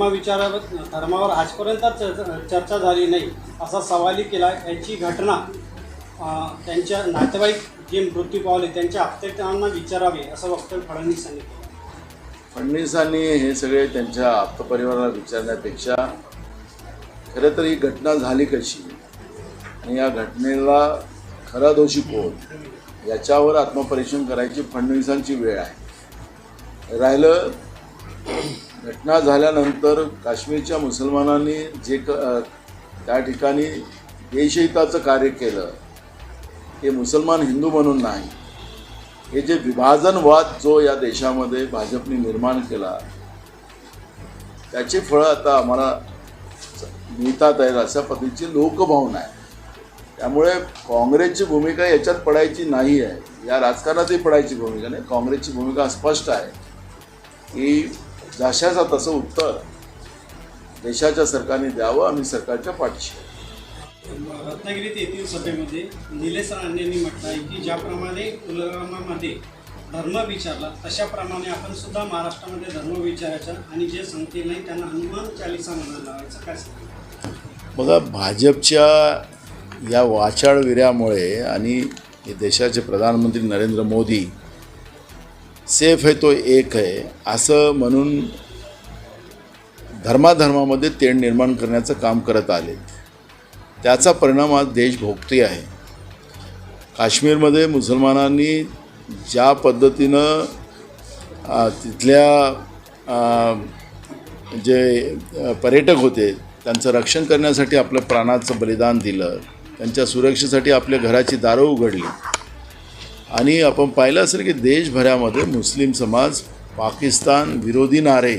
धर्म विचारावर धर्मावर आजपर्यंत चर्चा चर्चा झाली नाही असा सवालही केला. याची घटना त्यांच्या नातेवाईक जे मृत्यू पावले त्यांच्या आप्तेतांना विचारावे असं वक्तव्य फडणवीस सांगितलं फडणवीसांनी हे सगळे त्यांच्या आप्तपरिवाराला विचारण्यापेक्षा खरं तर ही घटना झाली कशी? आणि या घटनेला खरा दोषी कोण? याच्यावर आत्मपरीक्षण करायची फडणवीसांची वेळ आहे. राहिलं घटना झाल्यानंतर काश्मीरच्या मुसलमानांनी जे क त्या ठिकाणी देशहिताचं कार्य केलं हे मुसलमान हिंदू म्हणून नाही. हे जे विभाजनवाद जो या देशामध्ये भाजपने निर्माण केला त्याची फळं आता आम्हाला मिळतात आहेत अशा पद्धतीची लोकभावना आहे. त्यामुळे काँग्रेसची भूमिका याच्यात पडायची नाही आहे. या राजकारणातही पडायची भूमिका नाही. काँग्रेसची भूमिका स्पष्ट आहे की जशाचं तसं उत्तर देशाच्या सरकारने द्यावं आम्ही सरकारच्या पाठीशी. रत्नागिरीत येथील सभेमध्ये निलेश राणे यांनी म्हटलं आहे की ज्याप्रमाणे पुलवामामध्ये धर्म विचारला तशाप्रमाणे आपण सुद्धा महाराष्ट्रामध्ये धर्म विचारायचा आणि जे सांगतील नाही त्यांना हनुमान चालिसा म्हणायला लावायचं काय सांगता बघा भाजपच्या या वाचाळविऱ्यामुळे आणि हे देशाचे प्रधानमंत्री नरेंद्र मोदी सेफ आहे तो एक आहे असं म्हणून धर्माधर्मामध्ये तेढ निर्माण करण्याचं काम करत आले. त्याचा परिणाम आज देश भोगते आहे. काश्मीरमध्ये मुसलमानांनी ज्या पद्धतीनं तिथल्या जे पर्यटक होते त्यांचं रक्षण करण्यासाठी आपलं प्राणाचं बलिदान दिलं. त्यांच्या सुरक्षेसाठी आपल्या घराची दारं उघडली. आणि आपण पाहिलं असेल की देशभरामध्ये मुस्लिम समाज पाकिस्तान विरोधी नारे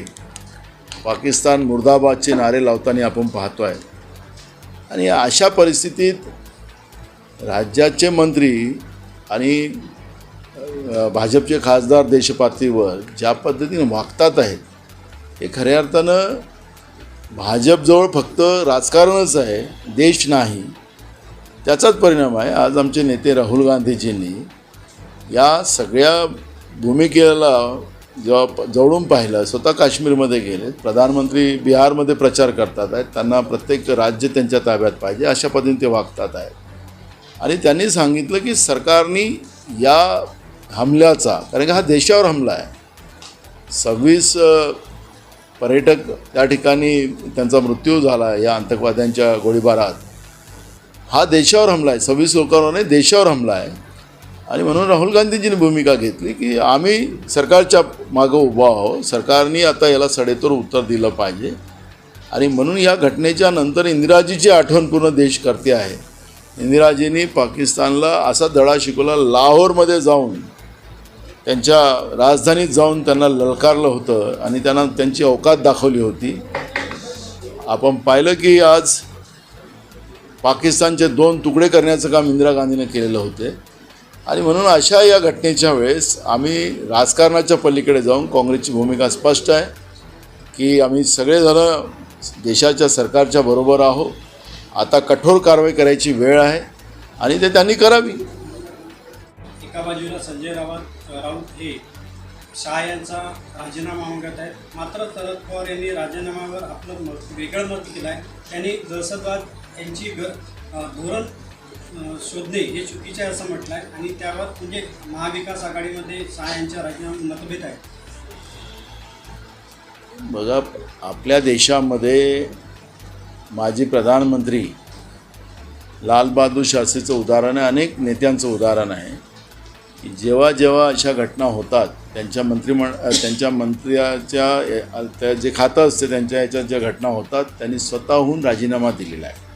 पाकिस्तान मुर्दाबादचे नारे लावताना आपण पाहतो आहे आणि अशा परिस्थितीत राज्याचे मंत्री आणि भाजपचे खासदार देशपातळीवर ज्या पद्धतीने वागतात आहेत हे खऱ्या अर्थानं भाजपजवळ फक्त राजकारणच आहे देश नाही. त्याचाच परिणाम आहे. आज आमचे नेते राहुल गांधीजींनी या सगळ्या भूमिकेला जेव्हा जवळून पाहिलं स्वतः काश्मीरमध्ये गेले प्रधानमंत्री बिहारमध्ये प्रचार करतात आहेत त्यांना प्रत्येक राज्य त्यांच्या ताब्यात पाहिजे अशा पद्धतीने ते वागतात आहेत. आणि त्यांनी सांगितलं की सरकारनी या हमल्याचा कारण की हा देशावर हमला आहे. सव्वीस पर्यटक त्या ठिकाणी त्यांचा मृत्यू झाला या आतंकवाद्यांच्या गोळीबारात. हा देशावर हमला आहे सव्वीस लोकांवर नाही देशावर हमला आहे. आणि म्हणून राहुल गांधीजींनी भूमिका घेतली की आम्ही सरकारच्या मागं उभा आहोत. सरकारने आता याला सडेतोड उत्तर दिलं पाहिजे. आणि म्हणून या घटनेच्या नंतर इंदिराजीची आठवण पूर्ण देश करते आहे. इंदिराजींनी पाकिस्तानला असा धडा शिकवला लाहोरमध्ये जाऊन त्यांच्या राजधानीत जाऊन त्यांना ललकारलं होतं आणि त्यांना त्यांची अवकात दाखवली होती. आपण पाहिलं की आज पाकिस्तानचे दोन तुकडे करण्याचं काम इंदिरा गांधीने केलेलं होते. आणि म्हणून अशा या घटनेच्या वेळेस आम्ही राजकारणाच्या पलीकडे जाऊन काँग्रेसची भूमिका स्पष्ट आहे की आम्ही सगळेजणं देशाच्या सरकारच्या बरोबर आहो आता कठोर कारवाई करायची वेळ आहे आणि ते त्यांनी करावी. एका बाजूला संजय रावत राऊत हे शहा यांचा राजीनामा मागत आहेत. मात्र शरद पवार यांनी राजीनाम्यावर आपलं मत वेगळं मत केलं आहे त्यांनी दहशतवाद यांची ग धोरण शोधणे हे चुकीचे आहे असं म्हटलं आहे आणि त्यावर म्हणजे महाविकास आघाडीमध्ये शहा यांच्या राजीनामा मतभेद आहेत. बघा आपल्या देशामध्ये माजी प्रधानमंत्री लालबहादूर शास्त्रीचं उदाहरण आहे अनेक नेत्यांचं उदाहरण आहे. की जेव्हा जेव्हा अशा घटना होतात त्यांच्या मंत्रिमंड त्यांच्या मंत्र्याच्या त्या जे खातं असते त्यांच्या ह्याच्यात ज्या घटना होतात त्यांनी स्वतःहून राजीनामा दिलेला आहे.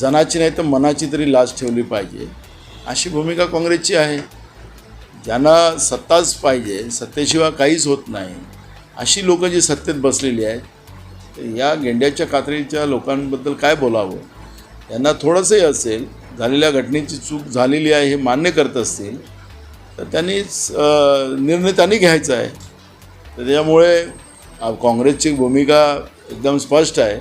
जनाची नाही तर मनाची तरी लाज ठेवली पाहिजे. अशी भूमिका काँग्रेसची आहे. ज्यांना सत्ताच पाहिजे सत्तेशिवाय काहीच होत नाही अशी लोकं जी सत्तेत बसलेली आहेत तर या गेंड्याच्या कात्रीच्या लोकांबद्दल काय बोलावं? यांना थोडंसंही असेल झालेल्या घटनेची चूक झालेली आहे हे मान्य करत असतील तर त्यांनी निर्णय त्यांनी घ्यायचा आहे. तर त्याच्यामुळे काँग्रेसची भूमिका एकदम स्पष्ट आहे.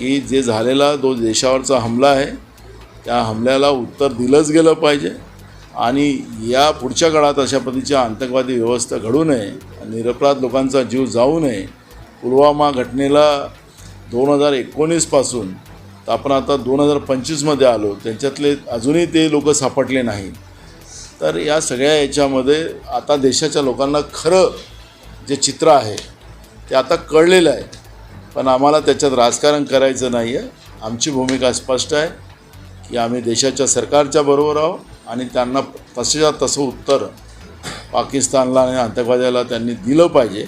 की जे झालेला जो देशावरचा हमला आहे त्या हमल्याला उत्तर दिलंच गेलं पाहिजे आणि या पुढच्या काळात अशा पद्धतीच्या आतंकवादी व्यवस्था घडू नये निरपराध लोकांचा जीव जाऊ नये पुलवामा घटनेला दोन हजार एकोणीसपासून तर आपण आता दोन हजार पंचवीसमध्ये आलो त्यांच्यातले अजूनही ते लोक सापडले नाही तर या सगळ्या याच्यामध्ये आता देशाच्या लोकांना खरं जे चित्र आहे ते आता कळलेलं आहे. पण आम्हाला त्याच्यात राजकारण करायचं नाही आहे आमची भूमिका स्पष्ट आहे की आम्ही देशाच्या सरकारच्या बरोबर आहोत आणि त्यांना तसंच्या तसं उत्तर पाकिस्तानला आणि आतंकवाद्याला त्यांनी दिलं पाहिजे.